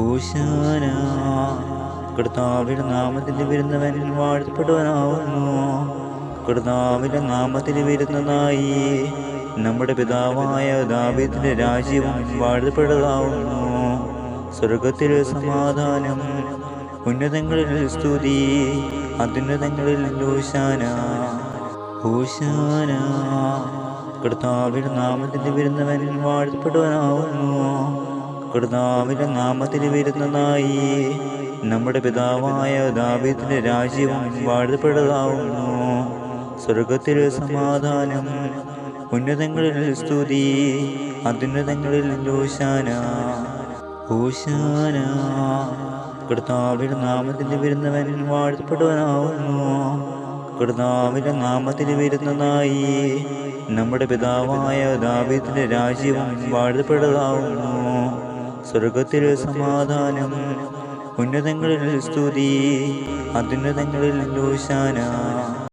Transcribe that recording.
ഹൂശാന നാമത്തിൽ വരുന്നവൻ വാഴ്ത്തപ്പെടുവനാവുന്നു. കർത്താവിന്റെ നാമത്തിൽ വരുന്നതായി നമ്മുടെ പിതാവായ ദാവിദിന്റെ രാജ്യവും വാഴ്ത്തപ്പെടുതാവുന്നു സ്വർഗത്തിൽ സമാധാനം ഉന്നതങ്ങളിൽ സ്തുതി അത്യുന്നതങ്ങളിൽ ഹൂശാന ഹൂശാന കർത്താവിന്റെ നാമത്തിൽ വരുന്നവൻ വാഴ്ത്തപ്പെടുവനാവുന്നു. കർത്താവിന്റെ നാമത്തിൽ വരുന്നതായി നമ്മുടെ പിതാവായ ദാവീദിന്റെ രാജ്യവും വാഴ്ത്തപ്പെട്ടതാവുന്നു സ്വർഗത്തിൽ സമാധാനം ഉന്നതങ്ങളിൽ സ്തുതി അത്യുന്നതങ്ങളിൽ ഓശാന ഓശാന കർത്താവിന്റെ നാമത്തിൽ വരുന്നവൻ വാഴപ്പെടുവനാവുന്നു കർത്താവിന്റെ നാമത്തിൽ വരുന്നതായി നമ്മുടെ പിതാവായ ദാവീദിന്റെ രാജ്യവും വാഴ്ത്തപ്പെട്ടതാവുന്നു സ്വർഗത്തിൽ സമാധാനം. ഉന്നതങ്ങളിൽ സ്തുതി അത്യുന്നതങ്ങളിൽ ഹൂശാന